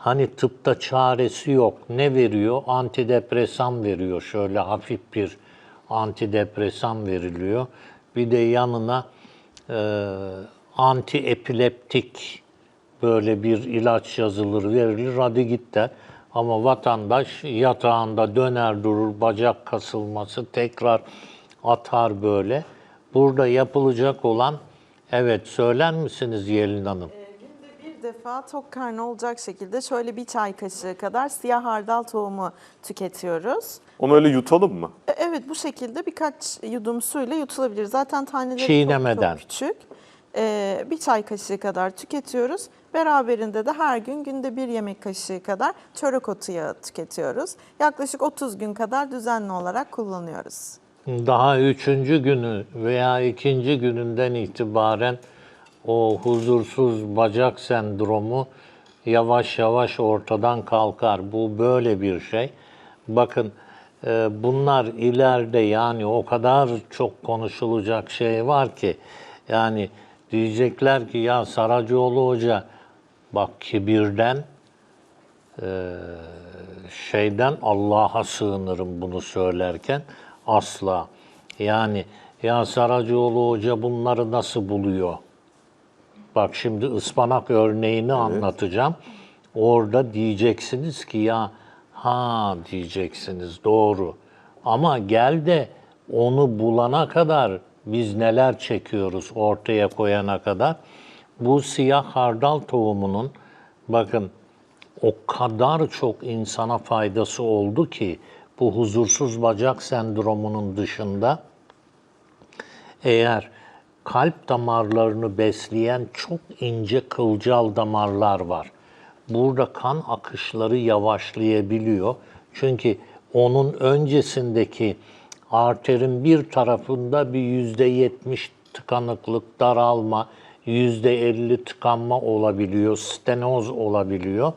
Hani tıpta çaresi yok. Ne veriyor? Antidepresan veriyor. Şöyle hafif bir antidepresan veriliyor. Bir de yanına e, antiepileptik böyle bir ilaç yazılır, verilir. Hadi git der. Ama vatandaş yatağında döner durur, bacak kasılması tekrar atar böyle. Burada yapılacak olan, evet söyler misiniz Yelin Hanım? Defa tok karnı olacak şekilde şöyle bir çay kaşığı kadar siyah hardal tohumu tüketiyoruz. Onu öyle yutalım mı? E, Evet bu şekilde birkaç yudum suyla yutulabilir. Zaten taneleri çok- Çiğnemeden. çok, küçük. E, bir çay kaşığı kadar tüketiyoruz. Beraberinde de her gün günde bir yemek kaşığı kadar çörek otu yağı tüketiyoruz. Yaklaşık 30 gün kadar düzenli olarak kullanıyoruz. Daha üçüncü günü veya ikinci gününden itibaren o huzursuz bacak sendromu yavaş yavaş ortadan kalkar. Bu böyle bir şey. Bakın e, bunlar ileride yani o kadar çok konuşulacak şey var ki yani diyecekler ki ya Saracoğlu Hoca bak kibirden şeyden Allah'a sığınırım bunu söylerken asla. Yani ya Saracoğlu Hoca bunları nasıl buluyor? Bak şimdi ıspanak örneğini anlatacağım. Orada diyeceksiniz ki ya ha diyeceksiniz doğru. Ama gel de onu bulana kadar biz neler çekiyoruz ortaya koyana kadar. Bu siyah hardal tohumunun bakın o kadar çok insana faydası oldu ki bu huzursuz bacak sendromunun dışında eğer kalp damarlarını besleyen çok ince kılcal damarlar var. Burada kan akışları yavaşlayabiliyor. Çünkü onun öncesindeki arterin bir tarafında bir yüzde yetmiş tıkanıklık, daralma, yüzde elli tıkanma olabiliyor, stenoz olabiliyor.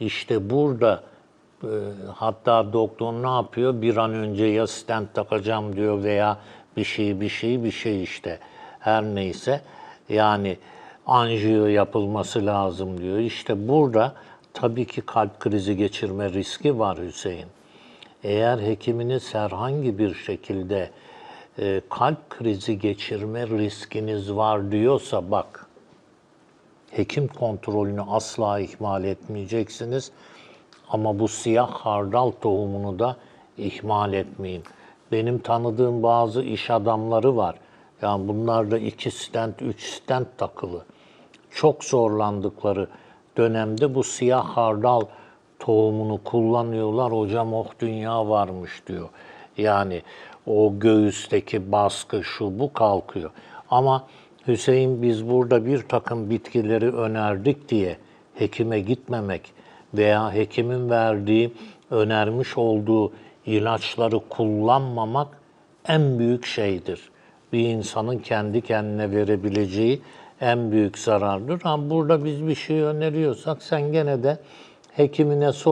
İşte burada e, hatta doktor ne yapıyor? Bir an önce ya stent takacağım diyor veya bir şey bir şey bir şey işte her neyse yani anjiyo yapılması lazım diyor. İşte burada tabii ki kalp krizi geçirme riski var Hüseyin. Eğer hekiminiz herhangi bir şekilde e, kalp krizi geçirme riskiniz var diyorsa bak hekim kontrolünü asla ihmal etmeyeceksiniz. Ama bu siyah hardal tohumunu da ihmal etmeyin. Benim tanıdığım bazı iş adamları var. Yani bunlarda iki stent, üç stent takılı. Çok zorlandıkları dönemde bu siyah hardal tohumunu kullanıyorlar. Hocam oh dünya varmış diyor. Yani o göğüsteki baskı şu bu kalkıyor. Ama Hüseyin biz burada bir takım bitkileri önerdik diye hekime gitmemek veya hekimin verdiği, önermiş olduğu ilaçları kullanmamak en büyük şeydir. Bir insanın kendi kendine verebileceği en büyük zarardır. Ama burada biz bir şey öneriyorsak sen gene de hekimine sor.